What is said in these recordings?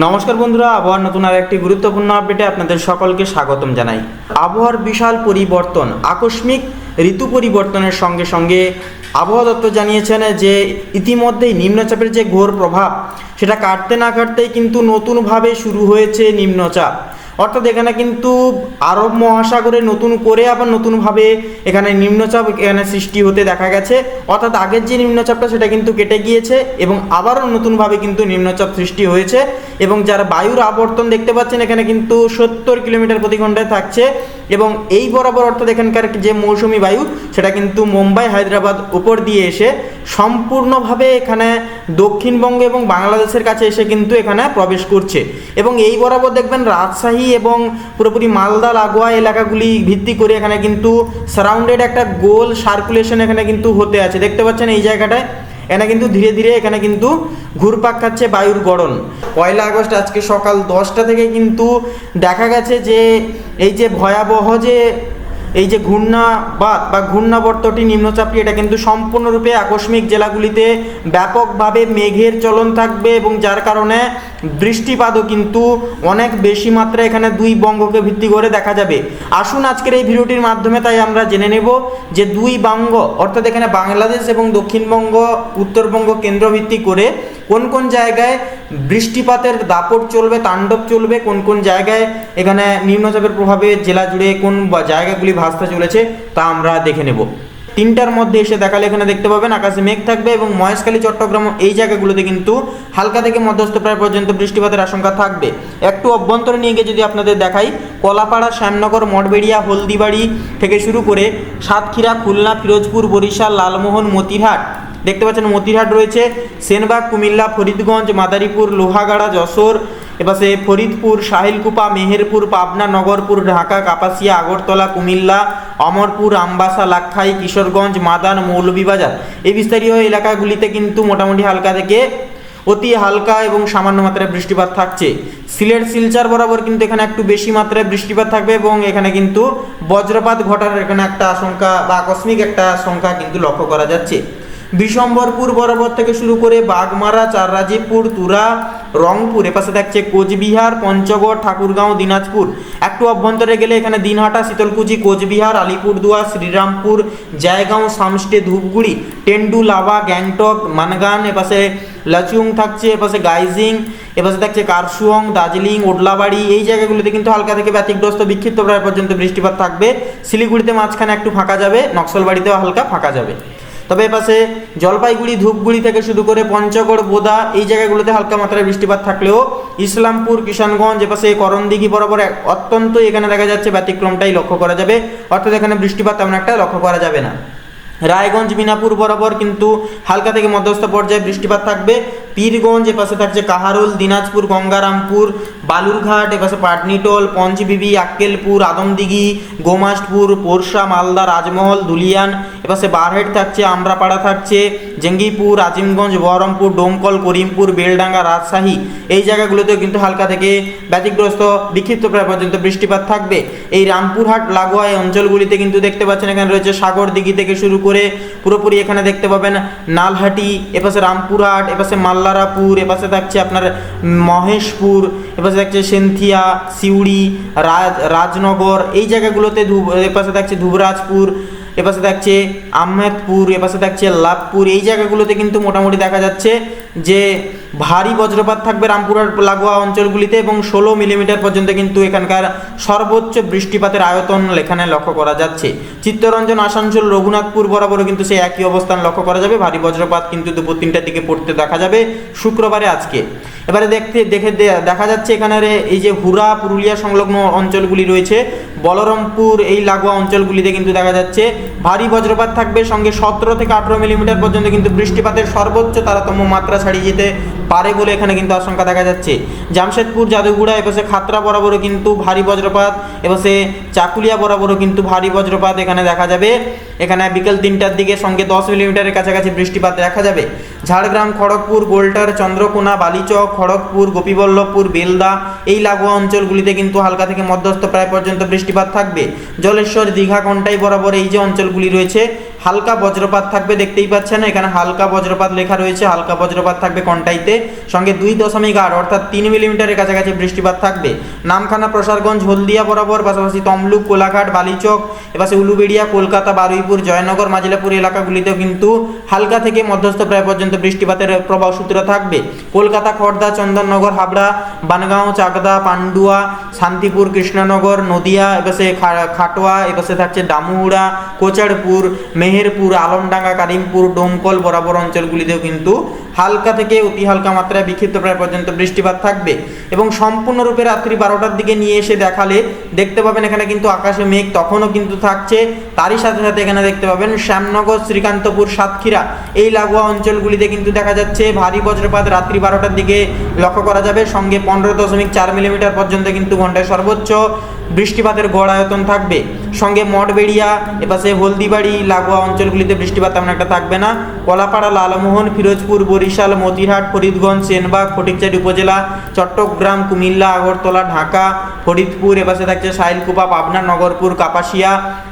নমস্কার বন্ধুরা, আবহাওয়ার নতুন আর একটি গুরুত্বপূর্ণ আপডেটে আপনাদের সকলকে স্বাগতম জানাই। আবহাওয়ার বিশাল পরিবর্তন, আকস্মিক ঋতু পরিবর্তনের সঙ্গে সঙ্গে আবহাওয়া দপ্তর জানিয়েছেন যে ইতিমধ্যেই নিম্নচাপের যে ঘোর প্রভাব, সেটা কাটতে না কাটতেই কিন্তু নতুনভাবে শুরু হয়েছে নিম্নচাপ। অর্থাৎ এখানে কিন্তু আরব মহাসাগরে নতুন করে আবার নতুনভাবে এখানে নিম্নচাপ এখানে সৃষ্টি হতে দেখা গেছে। অর্থাৎ আগের যে নিম্নচাপটা সেটা কিন্তু কেটে গিয়েছে এবং আবারও নতুনভাবে কিন্তু নিম্নচাপ সৃষ্টি হয়েছে এবং যারা বায়ুর আবর্তন দেখতে পাচ্ছেন, এখানে কিন্তু সত্তর কিলোমিটার প্রতি ঘন্টায় থাকছে। এবং এই বরাবর অর্থাৎ এখানকার যে মৌসুমি বায়ু, সেটা কিন্তু মুম্বাই, হায়দ্রাবাদ উপর দিয়ে এসে সম্পূর্ণভাবে এখানে দক্ষিণবঙ্গ এবং বাংলাদেশের কাছে এসে কিন্তু এখানে প্রবেশ করছে। এবং এই বরাবর দেখবেন রাজশাহী এবং পুরোপুরি মালদা, লাগোয়া এলাকাগুলি ভিত্তি করে এখানে কিন্তু সারাউন্ডেড একটা গোল সার্কুলেশন এখানে কিন্তু হতে আছে। দেখতে পাচ্ছেন এই জায়গাটায়? এখানে কিন্তু ধীরে ধীরে এখানে কিন্তু ঘুরপাক খাচ্ছে বায়ুর গড়ন। পয়লা আগস্ট আজকে সকাল দশটা থেকে কিন্তু দেখা গেছে যে এই যে ভয়াবহ যে এই যে ঘূর্ণাবাত বা ঘূর্ণাবর্তটি নিম্নচাপটি, এটা কিন্তু সম্পূর্ণরূপে আকস্মিক জেলাগুলিতে ব্যাপকভাবে মেঘের চলন থাকবে এবং যার কারণে বৃষ্টিপাতও কিন্তু অনেক বেশি মাত্রায় এখানে দুই বঙ্গকে ভিত্তি করে দেখা যাবে। আসুন আজকের এই ভিডিওটির মাধ্যমে তাই আমরা জেনে নেব যে দুই বঙ্গ, অর্থাৎ এখানে বাংলাদেশ এবং দক্ষিণবঙ্গ, উত্তরবঙ্গ কেন্দ্রভিত্তিক করে কোন কোন জায়গায় বৃষ্টিপাতের দাপট চলবে, তাণ্ডব চলবে, কোন কোন জায়গায় এখানে নিম্নচাপের প্রভাবে জেলা জুড়ে কোন জায়গাগুলি ভাসতে চলেছে তা আমরা দেখে নেব। তিনটার মধ্যে এসে দেখালে এখানে দেখতে পাবেন আকাশে মেঘ থাকবে এবং মহেশখালী, চট্টগ্রাম এই জায়গাগুলোতে কিন্তু হালকা থেকে মধ্যস্থ প্রায় পর্যন্ত বৃষ্টিপাতের আশঙ্কা থাকবে। একটু অভ্যন্তরে নিয়ে গিয়ে যদি আপনাদের দেখাই, কলাপাড়া, শ্যামনগর, মঠবেড়িয়া, হলদিবাড়ি থেকে শুরু করে সাতক্ষীরা, খুলনা, ফিরোজপুর, বরিশাল, লালমোহন, মতিরহাট দেখতে পাচ্ছেন মতিহাট রয়েছে। সেনবাগ, কুমিল্লা, ফরিদগঞ্জ, মাদারীপুর, লোহাগাড়া, যশোর এপাশে ফরিদপুর, সাহিলকুপা, মেহেরপুর, পাবনা, নগরপুর, ঢাকা, কাপাসিয়া, আগরতলা, কুমিল্লা, অমরপুর, আমবাসা, লাক্ষাই, কিশোরগঞ্জ, মাদান, মৌলভীবাজার। এই বিস্তারীয় এলাকাগুলিতে কিন্তু মোটামুটি হালকা থেকে অতি হালকা এবং সামান্য মাত্রায় বৃষ্টিপাত থাকছে। সিলেট, শিলচর বরাবর কিন্তু এখানে একটু বেশি মাত্রায় বৃষ্টিপাত থাকবে এবং এখানে কিন্তু বজ্রপাত ঘটার এখানে একটা আশঙ্কা বা আকস্মিক একটা সংখ্যা কিন্তু লক্ষ্য করা যাচ্ছে। বিশম্বরপুর বরাবর থেকে শুরু করে বাগমারা, চাররাজীবপুর, তুরা, রংপুর, এপাশে থাকছে কোচবিহার, পঞ্চগড়, ঠাকুরগাঁও, দিনাজপুর। একটু অভ্যন্তরে গেলে এখানে দিনহাটা, শীতলকুচি, কোচবিহার, আলিপুরদুয়ার, শ্রীরামপুর, জায়গাঁও সামস্টে ধূপগুড়ি, টেন্ডু, লাভা, গ্যাংটক, মানগান, এপাশে লাচুং থাকছে, এপাশে গাইজিং, এপাশে থাকছে কারসুয়ং দার্জিলিং, ওডলাবাড়ি। এই জায়গাগুলোতে কিন্তু হালকা থেকে ব্যতিগ্রস্ত বিক্ষিপ্ত প্রায় পর্যন্ত বৃষ্টিপাত থাকবে। শিলিগুড়িতে মাঝখানে একটু ফাঁকা যাবে, নকশলবাড়িতেও হালকা ফাঁকা যাবে। তবে এপাশে জলপাইগুড়ি, ধূপগুড়ি থেকে শুরু করে পঞ্চগড়, বোদা এই জায়গাগুলোতে হালকা মাত্রায় বৃষ্টিপাত থাকলেও ইসলামপুর, কিষানগঞ্জ এপাশে করণদিঘি বরাবর অত্যন্ত এখানে দেখা যাচ্ছে ব্যতিক্রমটাই লক্ষ্য করা যাবে। অর্থাৎ এখানে বৃষ্টিপাত তেমন একটা লক্ষ্য করা যাবে না। রায়গঞ্জ, মিনাপুর বরাবর কিন্তু হালকা থেকে মধ্যস্থ পর্যায়ে বৃষ্টিপাত থাকবে। পীরগঞ্জ এপাশে থাকছে কাহারুল, দিনাজপুর, গঙ্গারামপুর, বালুরঘাট এপাশে পাটনিটল, পঞ্চবিবি, আক্কেলপুর, আদমদিঘি গোমাষ্টপুর পোরশা, মালদা, রাজমহল, দুলিয়ান এপাশে বারহেড থাকছে, আমরাপাড়া থাকছে, জেঙ্গিপুর, আজিমগঞ্জ, বহরমপুর, ডোমকল, করিমপুর, বেলডাঙ্গা, রাজশাহী, এই জায়গাগুলোতেও কিন্তু হালকা থেকে ব্যতিগ্রস্ত বিক্ষিপ্ত প্রায় পর্যন্ত বৃষ্টিপাত থাকবে। এই রামপুরহাট, লাগোয়া এই অঞ্চলগুলিতে কিন্তু দেখতে পাচ্ছেন, এখানে রয়েছে সাগর দিঘি থেকে শুরু করে পুরোপুরি এখানে দেখতে পাবেন নালহাটি, এপাশে রামপুরহাট, এপাশে মাল্লারাপুর, এপাশে থাকছে আপনার মহেশপুর, এপাশে থাকছে সেন্থিয়া, সিউড়ি, রাজ, রাজনগর, এই জায়গাগুলোতে এপাশে থাকছে ধুবরাজপুর এপাশে থাকছে আহমেদপুর, এপাশে থাকছে লাভপুর। এই জায়গাগুলোতে কিন্তু মোটামুটি দেখা যাচ্ছে যে ভারী বজ্রপাত থাকবে রামপুরার লাগোয়া অঞ্চলগুলিতে এবং ষোলো মিলিমিটার পর্যন্ত কিন্তু এখানকার সর্বোচ্চ বৃষ্টিপাতের আয়তন এখানে লক্ষ্য করা যাচ্ছে। চিত্তরঞ্জন, আসানসোল, রঘুনাথপুর বরাবরও কিন্তু সেই একই অবস্থান লক্ষ্য করা যাবে। ভারী বজ্রপাত কিন্তু দুপুর তিনটার দিকে পড়তে দেখা যাবে শুক্রবারে আজকে। এবারে দেখতে, দেখে দেখা যাচ্ছে এখানে এই যে হুরা পুরুলিয়া সংলগ্ন অঞ্চলগুলি রয়েছে। বলরামপুর, এই লাগোয়া অঞ্চলগুলিতে কিন্তু দেখা যাচ্ছে ভারী বজ্রপাত থাকবে। সঙ্গে সতেরো থেকে আঠেরো মিলিমিটার পর্যন্ত কিন্তু বৃষ্টিপাতের সর্বোচ্চ তারতম্য মাত্রা ছাড়িয়ে যেতে পারে বলে এখানে কিন্তু আশঙ্কা দেখা যাচ্ছে। জামশেদপুর জাদুগুড়া এপাশে খাতরা বরাবরও কিন্তু ভারী বজ্রপাত এপাশে চাকুলিয়া বরাবরও কিন্তু ভারী বজ্রপাত এখানে দেখা যাবে। এখানে বিকেল তিনটার দিকে সঙ্গে দশ মিলিমিটারের কাছাকাছি বৃষ্টিপাত দেখা যাবে। ঝাড়গ্রাম, খড়গপুর, গোল্টার, চন্দ্রকোনা, বালিচক, খড়গপুর, গোপীবল্লভপুর, বেলদা এই লাগোয়া অঞ্চলগুলিতে কিন্তু হালকা থেকে মধ্যস্থ প্রায় পর্যন্ত বৃষ্টিপাত থাকবে। জলেশ্বর, দীঘা, কন্টাই বরাবর এই যে অঞ্চলগুলি রয়েছে হালকা বজ্রপাত থাকবে, দেখতেই পাচ্ছেন, এখানে হালকা বজ্রপাত লেখা রয়েছে, হালকা বজ্রপাত থাকবে কন্টাইতে, সঙ্গে দুই দশমিক আট, অর্থাৎ তিন মিলিমিটারের কাছাকাছি বৃষ্টিপাত থাকবে। নামখানা, প্রসারগঞ্জ, হলদিয়া, বরাবর, পাশাপাশি তমলুক, কোলাঘাট, বালিচক, এপাশে উলুবেড়িয়া, কলকাতা, বারুইপুর, জয়নগর, মাজিলাপুর এলাকাগুলিতেও কিন্তু হালকা থেকে মধ্যস্থ প্রায় পর্যন্ত বৃষ্টিপাতের প্রবাহ সূত্র থাকবে। কলকাতা খড়দা চন্দননগর, হাবড়া, বানগাঁও, চাকদা, পান্ডুয়া, শান্তিপুর, কৃষ্ণনগর, নদিয়া, এপাশে খাটোয়া, এপাশে থাকছে ডামুহুড়া কোচাড়পুর মেহেরপুর, আলমডাঙ্গা, কারিমপুর, ডোমকল বরাবর অঞ্চলগুলিতেও কিন্তু হালকা থেকে অতি হালকা মাত্রায় বিক্ষিপ্ত প্রায় পর্যন্ত বৃষ্টিপাত থাকবে। এবং সম্পূর্ণরূপে রাত্রি বারোটার দিকে নিয়ে এসে দেখালে দেখতে পাবেন এখানে কিন্তু আকাশে মেঘ তখনও কিন্তু থাকছে। তারই সাথে সাথে এখানে দেখতে পাবেন শ্যামনগর, শ্রীকান্তপুর, সাতক্ষীরা এই লাগোয়া অঞ্চলগুলিতে কিন্তু দেখা যাচ্ছে ভারী বজ্রপাত রাত্রি বারোটার দিকে লক্ষ্য করা যাবে। সঙ্গে পনেরো দশমিক চার মিলিমিটার পর্যন্ত কিন্তু ঘন্টায় সর্বোচ্চ বৃষ্টিপাতের গড় আয়তন থাকবে। সঙ্গে মঠবেড়িয়া, এপাশে হলদিবাড়ি, লাগোয়া অঞ্চলগুলিতে বৃষ্টিপাত তেমন একটা থাকবে না। কলাপাড়া, লালমোহন, ফিরোজপুর, বরিশাল, মতিহাট, ফরিদগঞ্জ, সেনবাগ, ফটিকচারি উপজেলা, চট্টগ্রাম, কুমিল্লা, আগরতলা, ঢাকা, ফরিদপুর, এপাশে থাকছে সাইলকুপা, পাবনা, নগরপুর, কাপাসিয়া,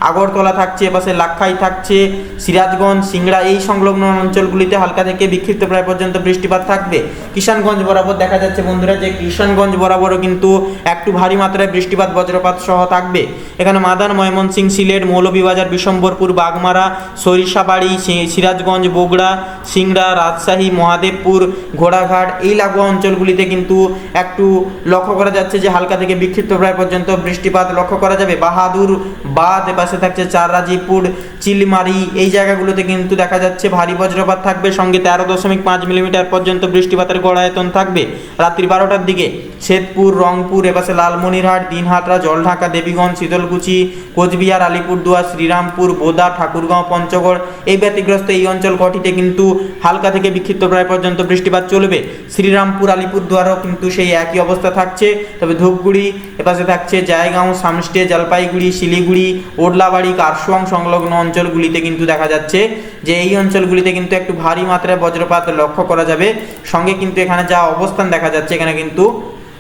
আগরতলা থাকছে, এপাশে লাক্ষাই থাকছে, সিরাজগঞ্জ, সিংড়া এই সংলগ্ন অঞ্চলগুলিতে হালকা থেকে বিক্ষিপ্ত প্রায় পর্যন্ত বৃষ্টিপাত থাকবে। কিষানগঞ্জ বরাবর দেখা যাচ্ছে বন্ধুরা যে কিষানগঞ্জ বরাবরও কিন্তু একটু ভারী মাত্রায় বৃষ্টিপাত বজ্রপাত সহ থাকবে। এখানে মাদান ময়মনসিং সিলেট মৌলভীবাজার বিশম্বরপুর বাগমারা সরিষাবাড়ি সিরাজগঞ্জ বগুড়া সিংড়া রাজশাহী মহাদেবপুর ঘোড়াঘাট এই লাগোয়া অঞ্চলগুলিতে কিন্তু একটু লক্ষ্য করা যাচ্ছে যে হালকা থেকে বিক্ষিপ্ত প্রায় পর্যন্ত বৃষ্টিপাত লক্ষ্য করা যাবে। বাহাদুর বাদ এপাশে থাকছে চাররাজিপুর চিলমারি, এই জায়গাগুলোতে কিন্তু দেখা যাচ্ছে ভারী বজ্রপাত থাকবে, সঙ্গে তেরো দশমিক পাঁচ মিলিমিটার পর্যন্ত বৃষ্টিপাতের গড়ায়তন থাকবে। রাত্রি বারোটার দিকে শ্বেতপুর রংপুর, এপাশে লালমনিরহাট, দিনহাটরা, জলঢাকা, দেবীগঞ্জ, শীতলকুচি, কোচবিহার, আলিপুরদুয়ার, শ্রীরামপুর, বোদা, ঠাকুরগাঁও, পঞ্চগড় এই ব্যতিগ্রস্ত এই অঞ্চল কটিতে কিন্তু হালকা থেকে বিক্ষিপ্ত প্রায় পর্যন্ত বৃষ্টিপাত চলবে। শ্রীরামপুর, আলিপুরদুয়ারও কিন্তু সেই একই অবস্থা থাকছে। তবে ধূপগুড়ি, এপাশে থাকছে জায়গাঁও সামস্টে জলপাইগুড়ি, শিলিগুড়ি, ওডলাবাড়ি কারসুয়াং সংলগ্ন অঞ্চলগুলিতে কিন্তু দেখা যাচ্ছে যে এই অঞ্চলগুলিতে কিন্তু একটু ভারী মাত্রায় বজ্রপাত লক্ষ্য করা যাবে। সঙ্গে কিন্তু এখানে যা অবস্থান দেখা যাচ্ছে, এখানে কিন্তু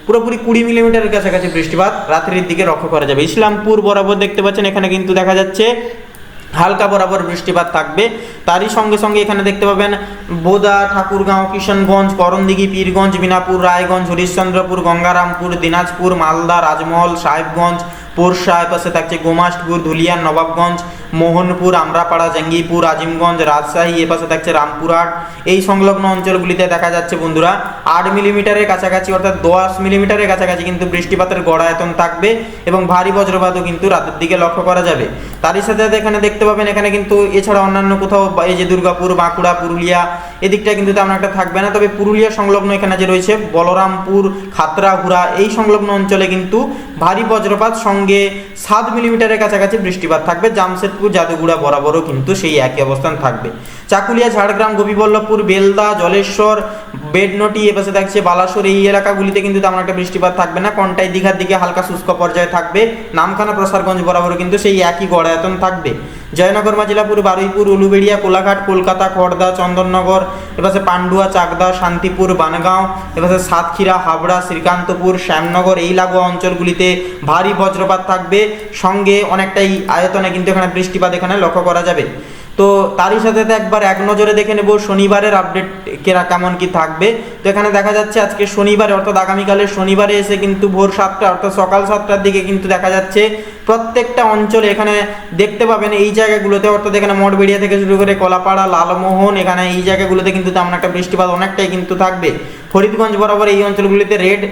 পুরোপুরি কুড়ি মিলিমিটারের কাছাকাছি বৃষ্টিপাত রাত্রির দিকে লক্ষ্য করা যাবে। ইসলামপুর বরাবর দেখতে পাচ্ছেন, এখানে কিন্তু দেখা যাচ্ছে হালকা বরাবর বৃষ্টিপাত থাকবে। তারই সঙ্গে সঙ্গে এখানে দেখতে পাবেন বোদা, ঠাকুরগাঁও কিশনগঞ্জ করণদিঘি, পীরগঞ্জ, বিনাপুর, রায়গঞ্জ, হরিশ্চন্দ্রপুর, গঙ্গারামপুর, দিনাজপুর, মালদা, রাজমহল, সাহেবগঞ্জ, পোরশা, এপাশে থাকছে গোমাষ্টপুর ধুলিয়ান, নবাবগঞ্জ মোহনপুর, আমরাপাড়া, জঙ্গিপুর, আজিমগঞ্জ, রাজশাহী এপাশে থাকছে রামপুরহাট। এই সংলগ্ন অঞ্চলগুলিতে দেখা যাচ্ছে বন্ধুরা, আট মিলিমিটারের কাছাকাছি অর্থাৎ দশ মিলিমিটারের কাছাকাছি কিন্তু বৃষ্টিপাতের গড়ায়তন থাকবে এবং ভারী বজ্রপাতও কিন্তু রাতের দিকে লক্ষ্য করা যাবে। তারই সাথে সাথে এখানে দেখতে পাবেন, এখানে কিন্তু এছাড়া অন্যান্য কোথাও এই যে দুর্গাপুর, বাঁকুড়া, পুরুলিয়া, এদিকটা কিন্তু তেমন একটা থাকবে না। তবে পুরুলিয়া সংলগ্ন এখানে যে রয়েছে, বলরামপুর, খাতড়াহুড়া, এই সংলগ্ন অঞ্চলে কিন্তু ভারী বজ্রপাত সঙ্গে সাত মিলিমিটারের কাছাকাছি বৃষ্টিপাত থাকবে। জামশেদপুর জাদুগুড়া বরাবরও কিন্তু সেই একই অবস্থান থাকবে। চাকুলিয়া, ঝাড়গ্রাম, গোপীবল্লভপুর, বেলদা, জলেশ্বর বেডনটি এপাশে থাকছে। বালাসোর এই এলাকাগুলিতে কিন্তু তেমন একটা বৃষ্টিপাত থাকবে না। কন্টাই দীঘার দিকে হালকা শুষ্ক পর্যায়ে থাকবে। নামখানা, প্রসারগঞ্জ বরাবরও কিন্তু সেই একই গড়ায়তন থাকবে। জয়নগর, মাজিলাপুর, বারুইপুর, উলুবেড়িয়া, কোলাঘাট, কলকাতা, খড়দা, চন্দননগর, এপাশে পান্ডুয়া, চাকদা, শান্তিপুর, বানগাঁও, এপাশে সাতক্ষীরা, হাবড়া, শ্রীকান্তপুর, শ্যামনগর এই লাগোয়া অঞ্চলগুলিতে ভারী বজ্রপাত থাকবে। সঙ্গে অনেকটাই আয়তনে কিন্তু এখানে বৃষ্টিপাত এখানে লক্ষ্য করা যাবে। তো তারই সাথে একবার এক নজরে দেখে নেব শনিবারের আপডেট কেরা কেমন কি থাকবে। তো এখানে দেখা যাচ্ছে আজকে শনিবারে, অর্থাৎ আগামীকালের শনিবারে এসে কিন্তু ভোর সাতটা, অর্থাৎ সকাল সাতটার দিকে কিন্তু দেখা যাচ্ছে প্রত্যেকটা অঞ্চলে এখানে দেখতে পাবেন এই জায়গাগুলোতে, অর্থাৎ এখানে মঠবেড়িয়া থেকে শুরু করে কলাপাড়া, লালমোহন, এখানে এই জায়গাগুলোতে কিন্তু তেমন একটা বৃষ্টিপাত অনেকটাই কিন্তু থাকবে। ফরিদগঞ্জ বরাবর এই অঞ্চলগুলিতে রেড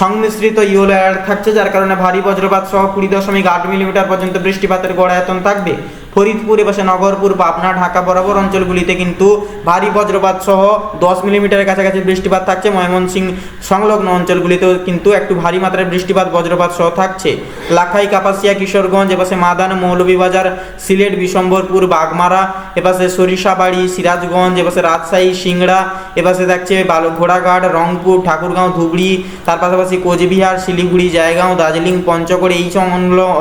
সংমিশ্রিত ইয়েলো অ্যালার্ট থাকছে, যার কারণে ভারী বজ্রপাত সহ কুড়ি দশমিক আট মিলিমিটার পর্যন্ত বৃষ্টিপাতের গড়ায়তন থাকবে। ফরিদপুর এপাশে নগরপুর, পাবনা, ঢাকা বরাবর অঞ্চলগুলিতে কিন্তু ভারী বজ্রপাত সহ দশ মিলিমিটারের কাছাকাছি বৃষ্টিপাত থাকছে। ময়মনসিংহ সংলগ্ন অঞ্চলগুলিতেও কিন্তু একটু ভারী মাত্রায় বৃষ্টিপাত, বজ্রপাত সহ থাকছে। লাখাই, কাপাসিয়া, কিশোরগঞ্জ, এপাশে মাদান, মৌলভীবাজার, সিলেট, বিশম্বরপুর, বাগমারা, এপাশে সরিষাবাড়ি, সিরাজগঞ্জ, এপাশে রাজশাহী, সিংড়া, এপাশে থাকছে বালু ঘোড়াঘাট রংপুর, ঠাকুরগাঁও, ধুবড়ি, তার পাশাপাশি কোচবিহার, শিলিগুড়ি, জায়গাঁও, দার্জিলিং, পঞ্চগড়, এই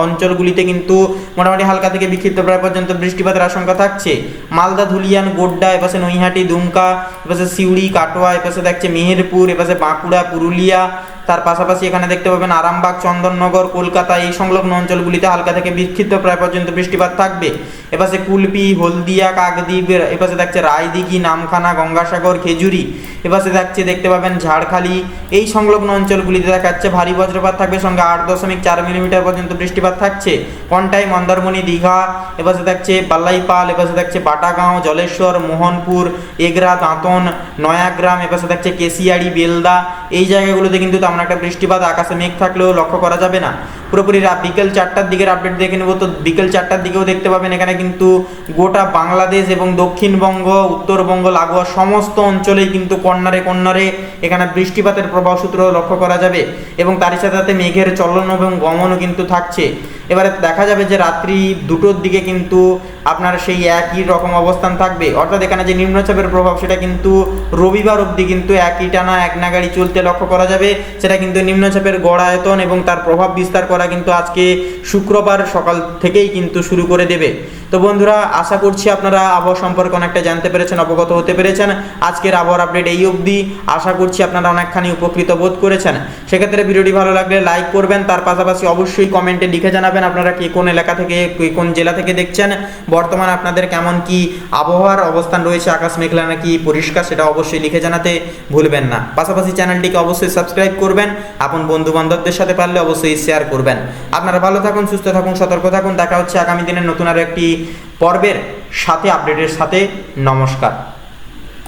অঞ্চলগুলিতে কিন্তু মোটামুটি হালকা থেকে বিক্ষিপ্ত প্রায় পর্যন্ত বৃষ্টিপাতের আশঙ্কা থাকছে। মালদা, ধুলিয়ান, গোড্ডা, এপাশে নৈহাটি, দুমকা, এপাশে সিউড়ি, কাটোয়া, এপাশে দেখছে মেহেরপুর, এপাশে বাঁকুড়া, পুরুলিয়া। তার পাশাপাশি এখানে দেখতে পাবেন আরামবাগ, চন্দননগর, কলকাতা এই সংলগ্ন অঞ্চলগুলিতে হালকা থেকে বিক্ষিপ্ত প্রায় পর্যন্ত বৃষ্টিপাত থাকবে। এপাশে কুলপি, হলদিয়া, কাকদ্বীপ এপাশে থাকছে রায়দিঘি, নামখানা, গঙ্গাসাগর, খেজুরি। এপাশে থাকছে, দেখতে পাবেন ঝাড়খালি। এই সংলগ্ন অঞ্চলগুলিতে দেখাচ্ছে ভারী বজ্রপাত থাকবে, সঙ্গে আট দশমিক চার মিলিমিটার পর্যন্ত বৃষ্টিপাত থাকছে। কন্টাই, মন্দারমণি, দীঘা, এপাশে থাকছে বাল্লাইপাল এপাশে থাকছে বাটাগাঁও জলেশ্বর, মোহনপুর, এগরা, দাঁতন, নয়াগ্রাম, এপাশে থাকছে কেশিয়াড়ি, বেলদা। এই জায়গাগুলোতে কিন্তু তেমন একটা বৃষ্টিপাত, আকাশে মেঘ থাকলেও লক্ষ্য করা যাবে না। পুরোপুরি বিকেল চারটার দিকের আপডেট দেখে নেব। তো বিকেল চারটার দিকেও দেখতে পাবেন এখানে কিন্তু গোটা বাংলাদেশ এবং দক্ষিণবঙ্গ, উত্তরবঙ্গ লাগোয়া সমস্ত অঞ্চলেই কিন্তু কন্যারে কন্যারে এখানে বৃষ্টিপাতের প্রবাহ সূত্র লক্ষ্য করা যাবে। এবং তারই সাথে সাথে মেঘের চলন এবং গমনও কিন্তু থাকছে। এবারে দেখা যাবে যে রাত্রি দুটোর দিকে কিন্তু আপনার সেই একই রকম অবস্থান থাকবে। অর্থাৎ এখানে যে নিম্নচাপের প্রভাব, সেটা কিন্তু রবিবার অবধি কিন্তু একই টানা, এক নাগাড়ি চলতে লক্ষ্য করা যাবে। সেটা কিন্তু নিম্নচাপের গড়ায়তন এবং তার প্রভাব বিস্তার করা কিন্তু আজকে শুক্রবার সকাল থেকেই কিন্তু শুরু করে দেবে। তো বন্ধুরা, আশা করছি আপনারা আবহাওয়া সম্পর্কে অনেকটা জানতে পেরেছেন, অবগত হতে পেরেছেন। আজকের আবহাওয়ার আপডেট এই অবধি। আশা করছি আপনারা অনেকখানি উপকৃত বোধ করেছেন। সেক্ষেত্রে ভিডিওটি ভালো লাগলে লাইক করবেন, তার পাশাপাশি অবশ্যই কমেন্টে লিখে জানাবেন আপনারা কে কোন এলাকা থেকে, কে কোন জেলা থেকে দেখছেন। বর্তমানে আপনাদের কেমন কি আবহাওয়ার অবস্থান রয়েছে, আকাশ মেঘলা নাকি পরিষ্কার সেটা অবশ্যই লিখে জানাতে ভুলবেন না। পাশাপাশি চ্যানেলটিকে অবশ্যই সাবস্ক্রাইব করবেন, আপন বন্ধু বান্ধবদের সাথে পারলে অবশ্যই শেয়ার করবেন। আপনারা ভালো থাকুন, সুস্থ থাকুন, সতর্ক থাকুন, দেখা হচ্ছে আগামী দিনের নতুন আরও একটি পর্বের সাথে আপডেটের সাথে নমস্কার।